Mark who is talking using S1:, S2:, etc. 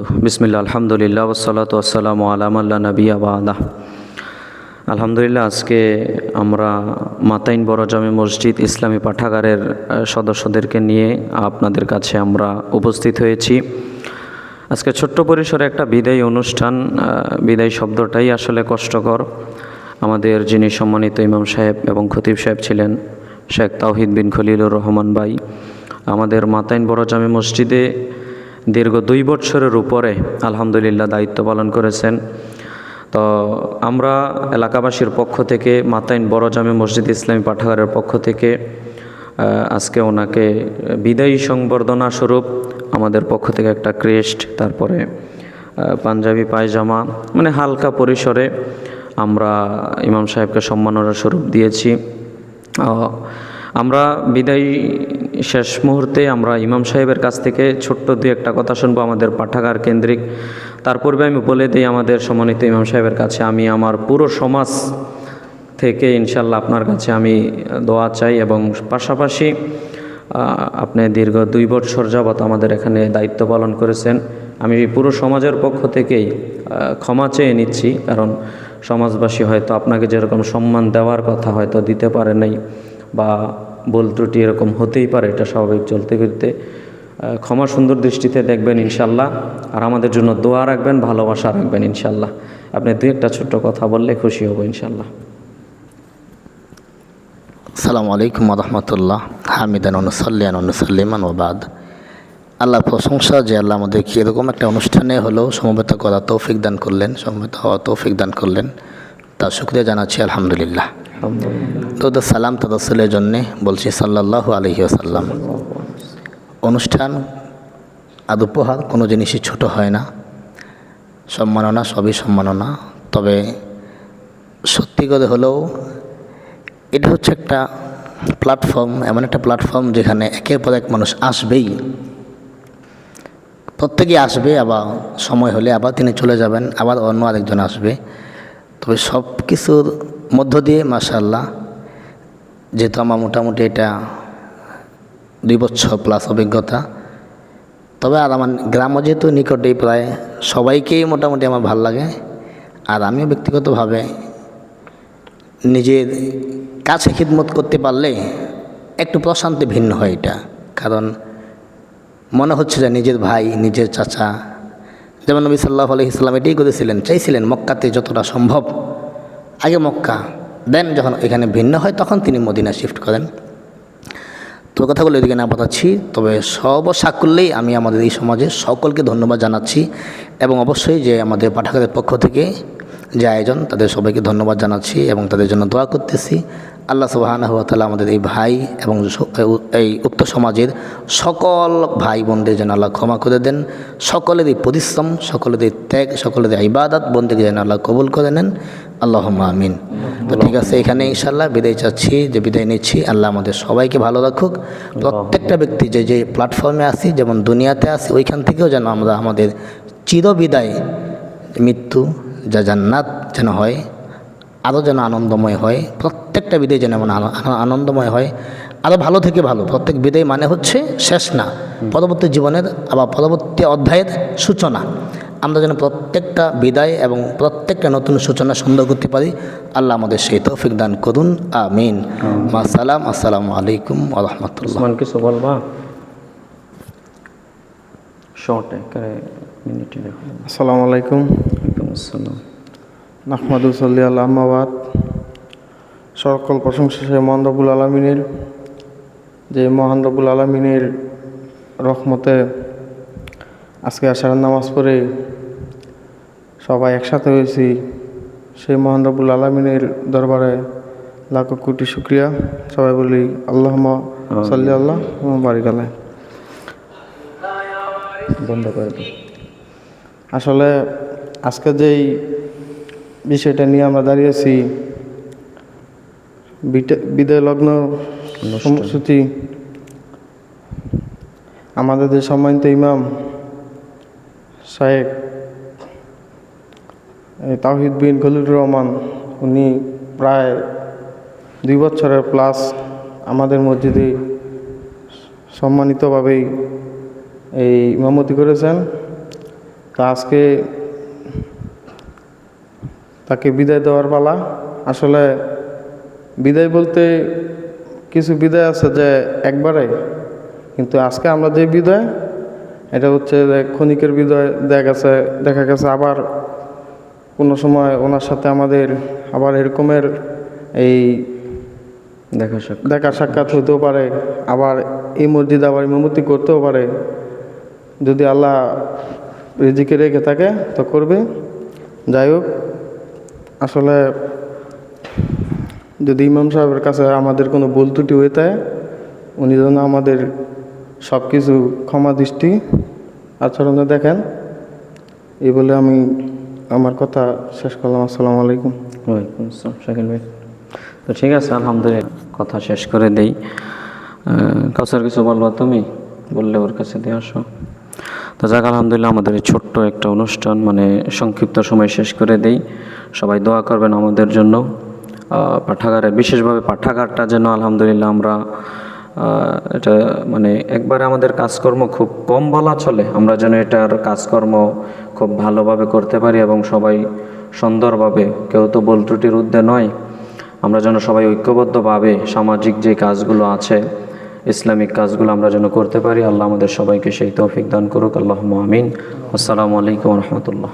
S1: বিসমিল্লা আলহামদুলিল্লাহ ওসালাত আসসালামু আলামাল্লা নবী আবাদা আলহামদুলিল্লাহ, আজকে আমরা মাতাইন বড় জামে মসজিদ ইসলামী পাঠাগারের সদস্যদেরকে নিয়ে আপনাদের কাছে আমরা উপস্থিত হয়েছি। আজকে ছোট্ট পরিসরে একটা বিদায়ী অনুষ্ঠান বিদায়ী শব্দটাই আসলে কষ্টকর। আমাদের যিনি সম্মানিত ইমাম সাহেব এবং খতিব সাহেব ছিলেন, শেখ তাওহিদ বিন খলিলুর রহমান ভাই, আমাদের মাতাইন বড় জামে মসজিদে দীর্ঘ দুই বছরের উপরে আলহামদুলিল্লাহ দায়িত্ব পালন করেছেন। তো আমরা এলাকাবাসীর পক্ষ থেকে, মাতাইন বড় জামে মসজিদ ইসলামী পাঠাগারের পক্ষ থেকে আজকে ওনাকে বিদায়ী সংবর্ধনা স্বরূপ আমাদের পক্ষ থেকে একটা ক্রেস্ট, তারপরে পাঞ্জাবি পায়জামা মানে হালকা পরিসরে আমরা ইমাম সাহেবকে সম্মাননা স্বরূপ দিয়েছি। আমরা বিদায়ী শেষ মুহূর্তে আমরা ইমাম সাহেবের কাছ থেকে ছোট্ট দু একটা কথা শুনব আমাদের পাঠাগার কেন্দ্রিক। তার পূর্বে আমি বলে দিই আমাদের সমন্বিত ইমাম সাহেবের কাছে, আমি আমার পুরো সমাজ থেকে ইনশাল্লাহ আপনার কাছে আমি দোয়া চাই এবং পাশাপাশি আপনি দীর্ঘ দুই বছর যাবৎ আমাদের এখানে দায়িত্ব পালন করেছেন। আমি পুরো সমাজের পক্ষ থেকেই ক্ষমা চেয়ে নিচ্ছি, কারণ সমাজবাসী হয়তো আপনাকে যেরকম সম্মান দেওয়ার কথা হয়তো দিতে পারে নাই বা ভুল ত্রুটি এরকম হতেই পারে, এটা স্বাভাবিক চলতে ফিরতে। ক্ষমা সুন্দর দৃষ্টিতে দেখবেন ইনশাল্লাহ। আর আমাদের জন্য দোয়া রাখবেন, ভালোবাসা রাখবেন ইনশাল্লাহ। আপনি দু একটা ছোট্ট কথা বললে খুশি হব ইনশাল্লাহ।
S2: আসসালামু আলাইকুম রহমতুল্লাহ। হামিদান অনুসাল্লিয়ান অনুসাল্লিমান ওবাদ আল্লাহ প্রশংসা যে আল্লাহ আমাদেরকে এরকম একটা অনুষ্ঠানে হলেও সমবেত করা তৌফিক দান করলেন, সমবেত হওয়া তৌফিক দান করলেন। তা শুক্রিয়া জানাচ্ছি, আলহামদুলিল্লাহ। তো তো সালাম তদসলের জন্যে বলছি সাল্লাহ আলহি আসাল্লাম অনুষ্ঠান আদ উপহার কোনো জিনিসই ছোট হয় না। সম্মাননা সবই সম্মাননা। তবে সত্যি করে হলেও এটা হচ্ছে একটা প্ল্যাটফর্ম এমন একটা প্ল্যাটফর্ম যেখানে একের পর এক মানুষ আসবেই। প্রত্যেকেই আসবে, আবার সময় হলে আবার তিনি চলে যাবেন, আবার অন্য আরেকজন আসবে। তবে সব কিছুর মধ্য দিয়ে মাশাল্লাহ যেহেতু আমার মোটামুটি এটা দুই বছর প্লাস অভিজ্ঞতা, তবে আর আমার গ্রামও যেহেতু নিকটেই প্রায় সবাইকেই মোটামুটি আমার ভালো লাগে। আর আমিও ব্যক্তিগতভাবে নিজের কাছে খিদমত করতে পারলে একটু প্রশান্তি ভিন্ন হয় এটা। কারণ মনে হচ্ছে যে নিজের ভাই, নিজের চাচা, যেমন নবী সাল্লাহ আলহিসাল্লাম এটাই করেছিলেন, চাইছিলেন মক্কাতে যতটা সম্ভব আগে মক্কা। দেন যখন এখানে ভিন্ন হয়, তখন তিনি মদিনা শিফট করেন। তো কথাগুলো এদিকে না বাতাচ্ছি, তবে সব সর্বসাকুল্যেই আমি আমাদের এই সমাজে সকলকে ধন্যবাদ জানাচ্ছি এবং অবশ্যই যে আমাদের পাঠাগারের পক্ষ থেকে যে আয়োজন, তাদের সবাইকে ধন্যবাদ জানাচ্ছি এবং তাদের জন্য দোয়া করতেছি। আল্লাহ সুবাহানাহ তালা আমাদের এই ভাই এবং এই উক্ত সমাজের সকল ভাই বোনদের যেন আল্লাহ ক্ষমা করে দেন। সকলের এই পরিশ্রম, সকলের এই ত্যাগ, সকলের ইবাদত বন্দেকে যেন আল্লাহ কবুল করে নেন। আল্লাহ আমিন। তো ঠিক আছে, এখানে ইনশাল্লাহ বিদায় চাচ্ছি, যে বিদায় নিচ্ছি, আল্লাহ আমাদের সবাইকে ভালো রাখুক। প্রত্যেকটা ব্যক্তি যে যে প্ল্যাটফর্মে আসি যেমন দুনিয়াতে আসি ওইখান থেকেও যেন আমরা আমাদের চিরবিদায় মৃত্যু যা জান্নাত যেন হয় আরও যেন আনন্দময় হয় প্রত্যেকটা বিদায় যেন এমন আন- আন- আনন্দময় হয় আরও ভালো থেকে ভালো প্রত্যেক বিদায় মানে হচ্ছে শেষ না পরবর্তী জীবনের আবার পরবর্তী অধ্যায়ের সূচনা। আমরা যেন প্রত্যেকটা বিদায় এবং প্রত্যেকটা নতুন সূচনা সুন্দর করতে পারি আল্লাহ আমাদের সেই তৌফিক দান করুন আমিন। মা সালাম আসসালামু আলাইকুম আ রহমতুল্লাহ।
S1: উসমান কিছু বলবা শর্টে করে মিনিটে
S3: আসসালামু আলাইকুম।
S1: আসসালাম
S3: নাহমাদু সাল্লি সকল প্রশংসা সে মহান রবুল আলমিনের যে মহান রবুল আলমিনের রহমতে আজকে আষাঢ় নামাজ পড়ে সবাই একসাথে হয়েছি। সেই মহান রবুল আলমিনের দরবারে লাখো কোটি শুক্রিয়া। সবাই বলি আল্লাহ সাল্লি আল্লাহ বারিকালে
S1: বন্ধ করে
S3: আসলে আজকে যেই বিষয়টা নিয়ে আমরা দাঁড়িয়েছি বিদায় লগ্ন সময়সূচি আমাদের যে সম্মানিত ইমাম সাহেব এই তাহিদ বিন খলিলুর রহমান উনি প্রায় দুই বছরের প্লাস আমাদের মসজিদে সম্মানিতভাবেই এই ইমামতি করেছেন। তা আজকে তাকে বিদায় দেওয়ার পালা। আসলে বিদায় বলতে কিছু বিদায় আছে যে একবারে কিন্তু আজকে আমরা যে বিদায় এটা হচ্ছে যে ক্ষণিকের বিদায়। দেখা গেছে দেখা গেছে আবার কোনো সময় ওনার সাথে আমাদের আবার এরকমের এই
S1: দেখা যাক
S3: দেখা সাক্ষাৎ হতেও পারে আবার এই মসজিদ আবার ইমামতি করতেও পারে। যদি আল্লাহ রিজিকে রেখে থাকে তো করবে। যাই হোক আসলে যদি ইমাম সাহেবের কাছে আমাদের কোনো ভুল ত্রুটি হয়ে থাকে, উনি যেন আমাদের সব কিছু ক্ষমা দৃষ্টি আচরণে দেখেন। এই বলে আমি আমার কথা শেষ করলাম। আসসালামু আলাইকুম।
S1: ওয়ালাইকুম আসসালাম, শাকিল ভাই। তো ঠিক আছে, আলহামদুলিল্লাহ, কথা শেষ করে দেই। কাউসার কিছু বলবা তুমি? বললে ওর কাছে দিয়ে আসো। তো যাক, আলহামদুলিল্লাহ, আমাদের ছোট্ট একটা অনুষ্ঠান মানে সংক্ষিপ্ত সময় শেষ করে দেই। সবাই দোয়া করবেন আমাদের জন্য। পাঠাগারে, বিশেষভাবে পাঠাগারটা যেন আলহামদুলিল্লাহ আমরা এটা মানে একবারে আমাদের কাজকর্ম খুব কম বলা চলে। আমরা যেন এটার কাজকর্ম খুব ভালোভাবে করতে পারি এবং সবাই সুন্দরভাবে, কেউ তো বল ত্রুটির ঊর্ধ্বে নয়। আমরা যেন সবাই ঐক্যবদ্ধভাবে সামাজিক যে কাজগুলো আছে, ইসলামিক কাজগুলো আমরা যেন করতে পারি। আল্লাহ আমাদের সবাইকে সেই তৌফিক দান করুক। আল্লাহ আমিন। আসসালামু আলাইকুম রহমতুল্লাহ।